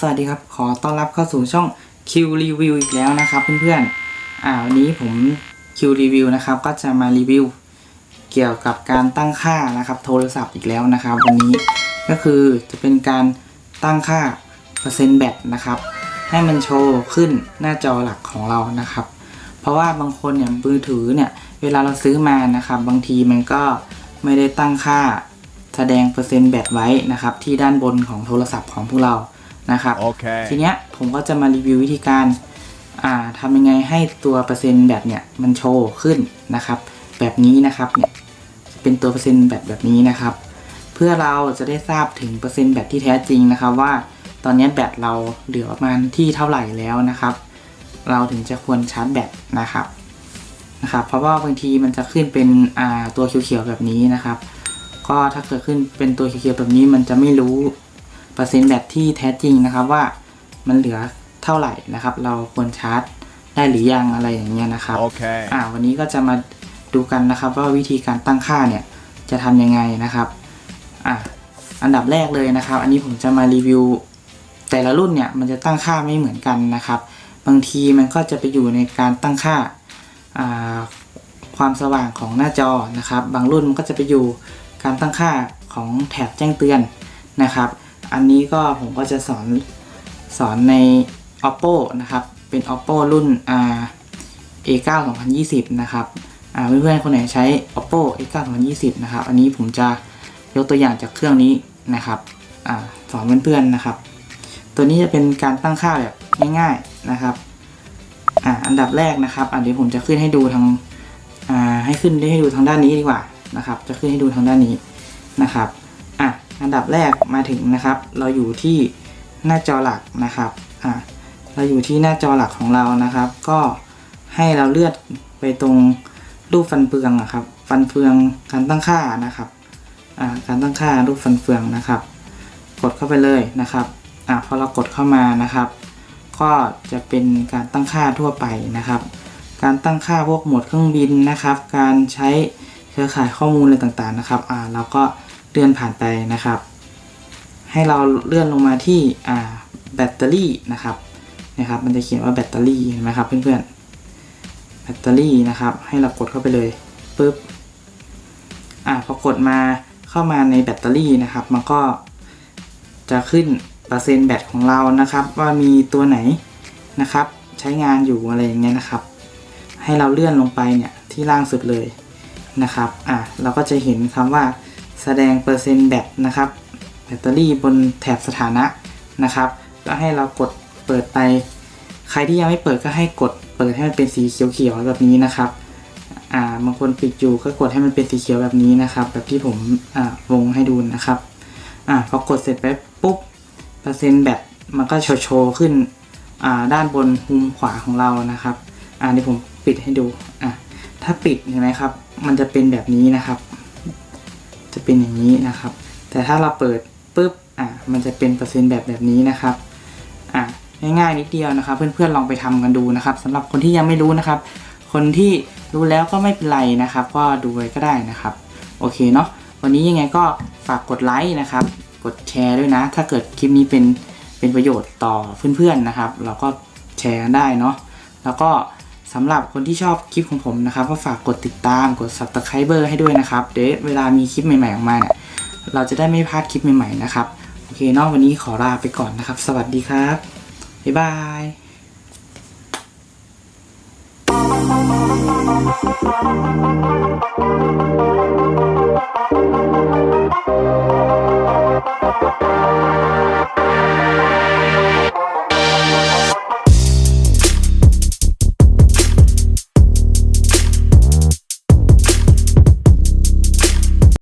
สวัสดีครับ ขอต้อนรับเข้าสู่ช่อง Q Review อีกแล้วนะครับเพื่อนๆอ่าวันนี้ผม Q Review นะครับก็จะมารีวิวเกี่ยวกับการตั้งค่านะครับโทรศัพท์อีกแล้วนะครับ วันนี้ก็คือจะเป็นการตั้งค่าเปอร์เซ็นต์แบตนะครับให้มันโชว์ขึ้นหน้าจอหลักของเรานะครับ เพราะว่าบางคนเนี่ยมือถือเนี่ยเวลาเราซื้อมานะครับ บางทีมันก็ไม่ได้ตั้งค่าแสดงเปอร์เซ็นต์แบตไว้นะครับที่ด้านบนของโทรศัพท์ของพวกเรา นะครับ Okay. ทีเนี้ยผมก็จะมารีวิววิธีการอ่าทำยังไงให้ตัวเปอร์เซ็นต์แบตเนี่ยมันโชว์ขึ้นนะครับ แบบนี้นะครับเนี่ยจะเป็นตัวเปอร์เซ็นต์แบตแบบนี้นะครับ เพื่อเราจะได้ทราบถึงเปอร์เซ็นต์แบตที่แท้จริงนะครับ ว่าตอนนี้แบตเราเหลือประมาณที่เท่าไหร่แล้วนะครับ เราถึงจะควรชาร์จแบตนะครับนะครับ เพราะว่าบางทีมันจะขึ้นเป็นอ่าตัวเขียวๆแบบนี้นะครับ ก็ถ้าเกิดขึ้นเป็นตัวเขียวๆแบบนี้มันจะไม่รู้ เปอร์เซ็นต์แบตที่แท้จริงนะครับว่ามันเหลือเท่าไหร่นะครับ เราควรชาร์จได้หรือยังอะไรอย่างเงี้ยนะครับ Okay. อ่าวันนี้ก็จะมาดูกันนะครับ ว่าวิธีการตั้งค่าเนี่ยจะทำยังไงนะครับอ่าอันดับแรกเลยนะครับ อันนี้ผมจะมารีวิว แต่ละรุ่นเนี่ยมันจะตั้งค่าไม่เหมือนกันนะครับ บางทีมันก็จะไปอยู่ในการตั้งค่าอ่าความสว่างของหน้าจอนะครับ บางรุ่นมันก็จะไปอยู่การตั้งค่าของแถบแจ้งเตือนนะครับ อันนี้ก็ผมก็จะสอนสอนใน oppo นะครับ เป็น oppo รุ่นอ่า A9 2020 นะครับเพื่อนๆคนไหนใช้ oppo A9 2020 นะครับ อันนี้ผมจะยกตัวอย่างจากเครื่องนี้นะครับอสอนเพื่อนๆนะครับ ตัวนี้จะเป็นการตั้งค่าแบบง่าย ๆนะครับออันดับแรกนะครับอ่าเดี๋ยวผมจะขึ้นให้ดูทางให้ขึ้นได้ให้ดูทางด้านนี้ดีกว่านะครับ จะขึ้นให้ดูทางด้านนี้นะครับ อันดับแรกมาถึงนะครับ เราอยู่ที่หน้าจอหลักนะครับอ่าเราอยู่ที่หน้าจอหลักของเรานะครับ ก็ให้เราเลือกไปตรงรูปฟันเฟืองอะครับ ฟันเฟืองการตั้งค่านะครับอ่าการตั้งค่ารูปฟันเฟืองนะครับ กดเข้าไปเลยนะครับอ่าพอเรากดเข้ามานะครับ ก็จะเป็นการตั้งค่าทั่วไปนะครับ การตั้งค่าพวกหมดเครื่องบินนะครับ การใช้เครือข่ายข้อมูลอะไรต่างๆนะครับอ่าเราก็ เลื่อนผ่านไปนะครับ ให้เราเลื่อนลงมาที่แบตเตอรี่นะครับนะครับ มันจะเขียนว่าแบตเตอรี่เห็นไหมครับเพื่อนๆแบตเตอรี่นะครับ ให้เรากดเข้าไปเลยปุ๊บอ่าพอกดมาเข้ามาในแบตเตอรี่นะครับ มันก็จะขึ้นเปอร์เซ็นต์แบตของเรานะครับ ว่ามีตัวไหนนะครับ ใช้งานอยู่อะไรอย่างเงี้ยนะครับ ให้เราเลื่อนลงไปเนี่ยที่ล่างสุดเลยนะครับ อ่าเราก็จะเห็นคำว่า แสดงเปอร์เซ็นต์แบตนะครับแบตเตอรี่บนแถบสถานะนะครับก็ให้เรากดเปิดไป ใครที่ยังไม่เปิดก็ให้กดเปิดให้มันเป็นสีเขียวๆแบบนี้นะครับอ่าบางคนปิดอยู่ก็กดให้มันเป็นสีเขียวแบบนี้นะครับ แบบที่ผมอ่าวงให้ดูนะครับอ่าพอกดเสร็จไปปุ๊บเปอร์เซ็นต์แบตมันก็โชว์ขึ้นอ่าด้านบนมุมขวาของเรานะครับอ่านี่ผมปิดให้ดูอ่าถ้าปิดเห็นไหมครับ มันจะเป็นแบบนี้นะครับ จะเป็นอย่างนี้นะครับ แต่ถ้าเราเปิดปุ๊บอ่ามันจะเป็นเปอร์เซ็นต์แบบแบบนี้นะครับอะง่ายๆนิดเดียวนะครับ เพื่อนๆลองไปทำกันดูนะครับสำหรับคนที่ยังไม่รู้นะครับ คนที่รู้แล้วก็ไม่เป็นไรนะครับ ก็ดูไว้ก็ได้นะครับ โอเคเนาะวันนี้ยังไงก็ฝากกดไลค์นะครับ กดแชร์ด้วยนะ ถ้าเกิดคลิปนี้เป็นเป็นประโยชน์ต่อเพื่อนๆนะครับ เราก็แชร์ได้เนาะแล้วก็ สำหรับคนที่ชอบคลิปของผมนะครับก็ฝากกดติดตามกด subscribe ให้ด้วยนะครับ เดี๋ยวเวลามีคลิปใหม่ๆออกมาเนี่ยเราจะได้ไม่พลาดคลิปใหม่ๆนะครับ โอเคนอกวันนี้ขอลาไปก่อนนะครับ สวัสดีครับ บ๊ายบาย Thank